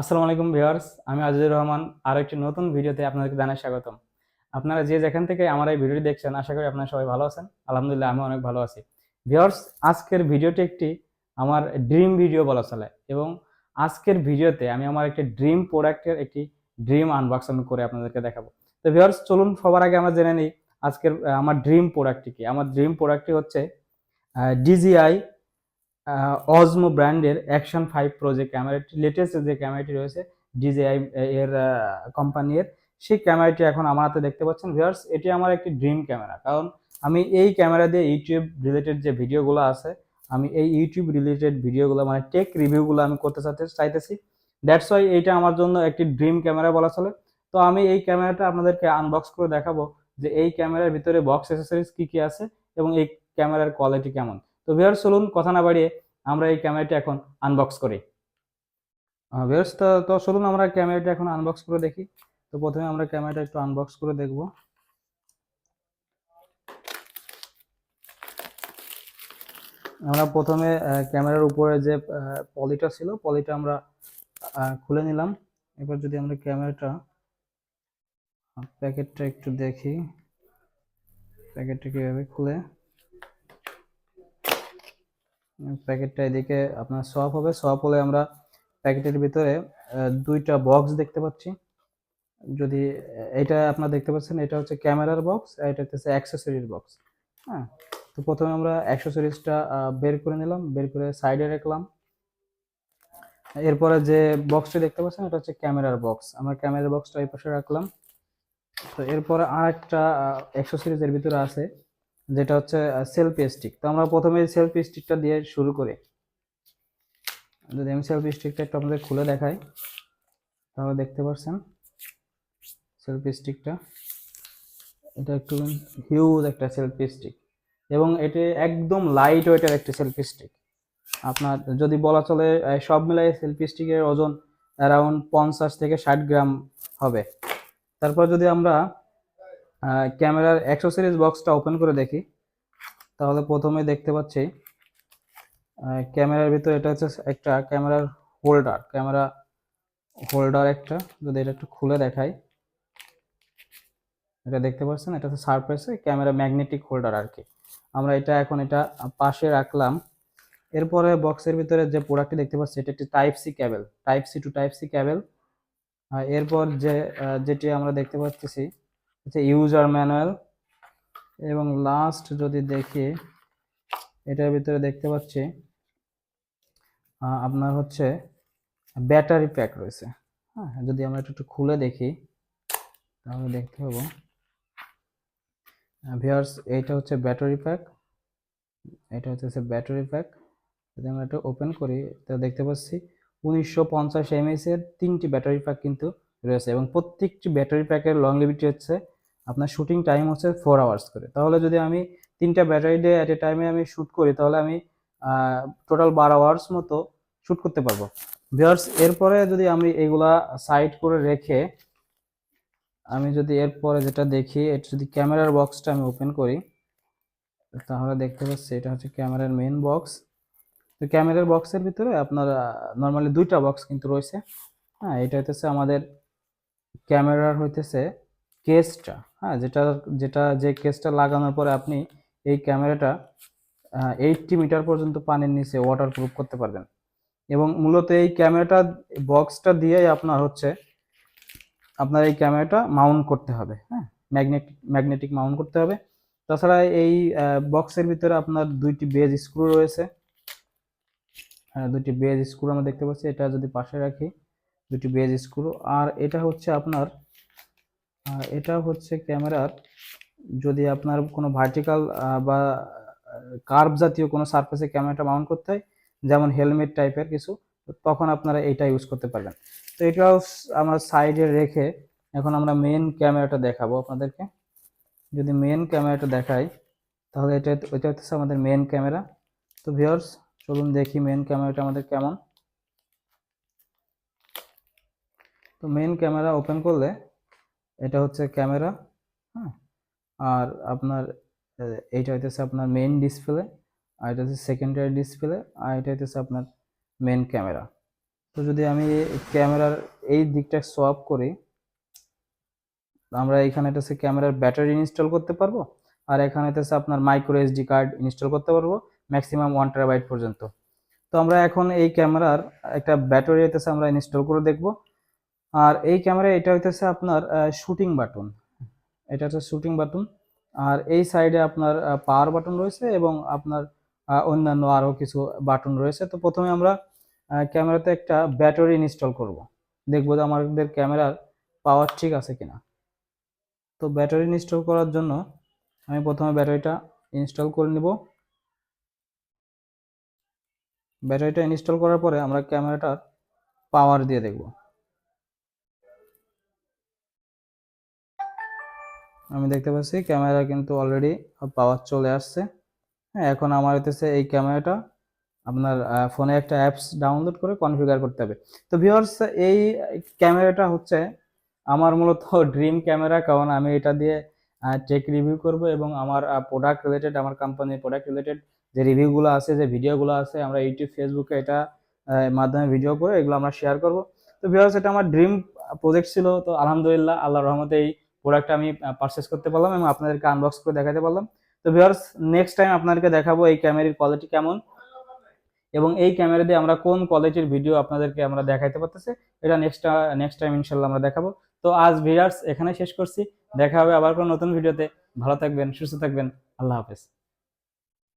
আসসালামু আলাইকুম ভিউয়ার্স, আমি আজিজুর রহমান, আরও একটি নতুন ভিডিওতে আপনাদেরকে জানাই স্বাগতম। আপনারা যে যেখান থেকে আমার এই ভিডিওটি দেখছেন, আশা করি আপনারা সবাই ভালো আছেন। আলহামদুলিল্লাহ আমি অনেক ভালো আছি। ভিউয়ার্স, আজকের ভিডিওটি একটি আমার ড্রিম ভিডিও বলা চলে এবং আজকের ভিডিওতে আমি আমার একটি ড্রিম প্রোডাক্টের একটি ড্রিম আনবক্সিং করে আপনাদেরকে দেখাবো। তো ভিউয়ার্স, চলুন সবার আগে আমরা জেনে নিই আজকের আমার ড্রিম প্রোডাক্টটি কি। আমার ড্রিম প্রোডাক্টটি হচ্ছে ডিজিআই অজমো ব্র্যান্ডের অ্যাকশন ফাইভ প্রো যে ক্যামেরাটি লেটেস্ট যে ক্যামেরাটি রয়েছে ডিজিআই এর কোম্পানির সেই ক্যামেরাটি এখন আমার হাতে দেখতে পাচ্ছেন। ভিউয়ার্স, এটি আমার একটি ড্রিম ক্যামেরা কারণ আমি এই ক্যামেরা দিয়ে ইউটিউব রিলেটেড যে ভিডিওগুলো আছে, আমি এই ইউটিউব রিলেটেড ভিডিওগুলো মানে টেক রিভিউগুলো আমি করতে চাইতে, চাইতেছি। দ্যাটস ওয়াই এইটা আমার জন্য একটি ড্রিম ক্যামেরা বলা চলে। তো আমি এই ক্যামেরাটা আপনাদেরকে আনবক্স করে দেখাবো যে এই ক্যামেরার ভিতরে বক্স অ্যাসেসরিজ কী কী আছে এবং এই ক্যামেরার কোয়ালিটি কেমন। তো ভিউয়ার্স, চলুন কথা না বাড়িয়ে আমরা এই ক্যামেরাটি এখন আনবক্স করি। ভিউয়ার্স, তো চলুন আমরা ক্যামেরাটি এখন আনবক্স করে দেখি। তো প্রথমে আমরা ক্যামেরাটা একটু আনবক্স করে দেখব। আমরা প্রথমে ক্যামেরার উপরে যে পলিটা ছিল পলিটা আমরা খুলে নিলাম। এবার যদি আমরা ক্যামেরাটা প্যাকেটটা একটু দেখি। প্যাকেটটা কীভাবে খুলে? প্যাকেটটা এদিকে আপনার সোয়াপ হবে। সোয়াপ হলে আমরা প্যাকেটের ভিতরে দুইটা বক্স দেখতে পাচ্ছি। যদি, এটা আপনারা দেখতে পাচ্ছেন, এটা হচ্ছে ক্যামেরার বক্স আর এটা হচ্ছে অ্যাক্সেসরিজ বক্স হ্যাঁ? তো প্রথমে আমরা অ্যাক্সেসরিজটা বের করে নিলাম, বের করে সাইডে রাখলাম। এরপরে যে বক্সটা দেখতে পাচ্ছেন, এটা হচ্ছে ক্যামেরার বক্স আমরা ক্যামেরার বক্সটা এই পাশে রাখলাম। তো এরপরে আর একটা অ্যাক্সেসরিজের ভিতরে আছে। যেটা হচ্ছে সেলফ স্টিক তো আমরা প্রথমে সেলফ স্টিকটা দিয়ে শুরু করি। যদি আমি সেলফ স্টিকটা একটু আপনাদের খুলে দেখাই, তাহলে দেখতে পাচ্ছেন সেলফ স্টিকটা এটা একটু হিউজ একটা সেলফ স্টিক এবং এটি একদম লাইট ওয়েটের একটা সেলফি স্টিক আপনার যদি বলা চলে সব মিলাই সেলফি স্টিকের ওজন অ্যারাউন্ড পঞ্চাশ থেকে ষাট গ্রাম হবে। তারপর যদি আমরা ক্যামেরার অ্যাক্সেসরিজ বক্সটা ওপেন করে দেখি। তাহলে প্রথমে দেখতে পাচ্ছি ক্যামেরার ভিতরে এটা হচ্ছে একটা ক্যামেরার হোল্ডার ক্যামেরা হোল্ডার একটা, যদি এটা একটু খুলে দেখাই। এটা দেখতে পাচ্ছেন, এটা হচ্ছে সারফেসে ক্যামেরা ম্যাগনেটিক হোল্ডার আর কি আমরা এটা এখন এটা পাশে রাখলাম। এরপরে বক্সের ভিতরে যে প্রোডাক্টটি দেখতে পাচ্ছি, এটা একটি type C cable type C to type C cable এরপর যে যেটি আমরা দেখতে পাচ্ছি হচ্ছে ইউজার ম্যানুয়াল এবং লাস্ট যদি দেখি, এটার ভিতরে দেখতে পাচ্ছি আপনার হচ্ছে ব্যাটারি প্যাক রয়েছে। হ্যাঁ যদি আমরা একটু খুলে দেখি, তাহলে দেখতে পাবো। ভিউয়ার্স এইটা হচ্ছে ব্যাটারি প্যাক এটা হচ্ছে ব্যাটারি প্যাক যদি আমরা এটা ওপেন করি তাহলে দেখতে পাচ্ছি উনিশশো পঞ্চাশ এমএস এর তিনটি ব্যাটারি প্যাক কিন্তু রয়েছে এবং প্রত্যেকটি ব্যাটারি প্যাকের লং লিভিটি হচ্ছে আপনার শুটিং টাইম হচ্ছে ফোর আওয়ার্স করে। তাহলে যদি আমি তিনটা ব্যাটারি ডে অ্যাট এ টাইমে আমি শ্যুট করি, তাহলে আমি টোটাল বারো আওয়ার্স মতো শ্যুট করতে পারব। ভিউয়ার্স এরপরে যদি আমি এগুলা সাইড করে রেখে, আমি যদি এরপরে যেটা দেখি এটা যদি ক্যামেরার বক্সটা আমি ওপেন করি, তাহলে দেখতে পাচ্ছি এটা হচ্ছে ক্যামেরার মেন বক্স তো ক্যামেরার বক্সের ভিতরে আপনার নর্মালি দুইটা বক্স কিন্তু রয়েছে। হ্যাঁ এটা হইতেছে আমাদের ক্যামেরার হইতেছে কেসটা হ্যাঁ যেটা যেটা যে কেসটা লাগানোর পরে আপনি এই ক্যামেরাটা এইটটি মিটার পর্যন্ত পানির নিচে ওয়াটার প্রুফ করতে পারবেন। এবং মূলত এই ক্যামেরাটা বক্সটা দিয়েই আপনার হচ্ছে, আপনার এই ক্যামেরাটা মাউন্ট করতে হবে হ্যাঁ ম্যাগনেটিক ম্যাগনেটিক মাউন্ট করতে হবে। তাছাড়া এই বক্সের ভিতরে আপনার দুইটি বেজ স্ক্রু রয়েছে। হ্যাঁ দুইটি বেজ স্ক্রু আমরা দেখতে পাচ্ছি। এটা যদি পাশে রাখি দুটি বেজ স্ক্রু আর এটা হচ্ছে আপনার এটা হচ্ছে ক্যামেরার, যদি আপনার কোনো ভার্টিক্যাল বা কার্ভ জাতীয় কোনো সারফেসে ক্যামেরাটা মাউন্ট করতে হয়, যেমন হেলমেট টাইপের কিছু তখন আপনারা এইটা ইউজ করতে পারবেন। তো এটাও আমরা সাইডে রেখে এখন আমরা মেন ক্যামেরাটা দেখাবো আপনাদেরকে। যদি মেন ক্যামেরাটা দেখাই, তাহলে এটা এটা হচ্ছে আমাদের মেন ক্যামেরা তো ভিউয়ার্স চলুন দেখি মেন ক্যামেরাটা আমাদের কেমন। তো মেন ক্যামেরা ওপেন করলে এটা হচ্ছে ক্যামেরা হ্যাঁ? আর আপনার এইটা হইতেছে আপনার মেইন ডিসপ্লে আর এটা হচ্ছে সেকেন্ডারি ডিসপ্লে আর এটা হইতেছে আপনার মেন ক্যামেরা তো যদি আমি ক্যামেরার এই দিকটা সোয়াপ করি, আমরা এখানে এটা হচ্ছে ক্যামেরার ব্যাটারি ইনস্টল করতে পারব, আর এখানে হচ্ছে আপনার মাইক্রো এসডি কার্ড ইনস্টল করতে পারব ম্যাক্সিমাম ওয়ান টেরাবাইট পর্যন্ত। তো আমরা এখন এই ক্যামেরার একটা ব্যাটারি হইতেছে আমরা ইনস্টল করে দেখব আর এই ক্যামেরা এটা হইতেছে আপনার শুটিং বাটন এটা হচ্ছে শুটিং বাটন আর এই সাইডে আপনার পাওয়ার বাটন রয়েছে এবং আপনার অন্যান্য আরও কিছু বাটন রয়েছে। তো প্রথমে আমরা ক্যামেরাতে একটা ব্যাটারি ইনস্টল করব। দেখব যে আমাদের ক্যামেরার পাওয়ার ঠিক আছে কিনা। তো ব্যাটারি ইনস্টল করার জন্য আমি প্রথমে ব্যাটারিটা ইনস্টল করে নিব। ব্যাটারিটা ইনস্টল করার পরে আমরা ক্যামেরাটার পাওয়ার দিয়ে দেখব। আমি দেখতে পাচ্ছি ক্যামেরা কিন্তু অলরেডি পাওয়ার চলে আসছে। হ্যাঁ এখন আমার হইতেছে এই ক্যামেরাটা আপনার ফোনে একটা অ্যাপস ডাউনলোড করে কনফিগার করতে হবে। তো ভিউয়ার্স এই ক্যামেরাটা হচ্ছে আমার মূলত ড্রিম ক্যামেরা, কারণ আমি এটা দিয়ে টেক রিভিউ করব এবং আমার প্রোডাক্ট রিলেটেড আমার কোম্পানির প্রোডাক্ট রিলেটেড যে রিভিউগুলো আছে, যে ভিডিওগুলো আছে, আমরা ইউটিউব ফেসবুকে এটা মাধ্যমে ভিডিও করে এগুলো আমরা শেয়ার করব। তো ভিউয়ার্স এটা আমার ড্রিম প্রজেক্ট ছিল। তো আলহামদুলিল্লাহ আল্লাহ রহমতে এই প্রোডাক্টটা আমি পারচেস করতে পারলাম এবং আপনাদেরকে আনবক্স করে দেখাতে পারলাম। তো ভিউয়ার্স নেক্সট টাইম আপনাদেরকে দেখাবো এই ক্যামেরার কোয়ালিটি কেমন এবং এই ক্যামেরা দিয়ে আমরা কোন কোয়ালিটির ভিডিও আপনাদেরকে আমরা দেখাইতে পারতেছি, এটা নেক্সট নেক্সট টাইম ইনশাল্লাহ আমরা দেখাবো। তো আজ ভিউয়ার্স এখানে শেষ করছি, দেখা হবে আবার কোনো নতুন ভিডিওতে ভালো থাকবেন, সুস্থ থাকবেন, আল্লাহ হাফেজ।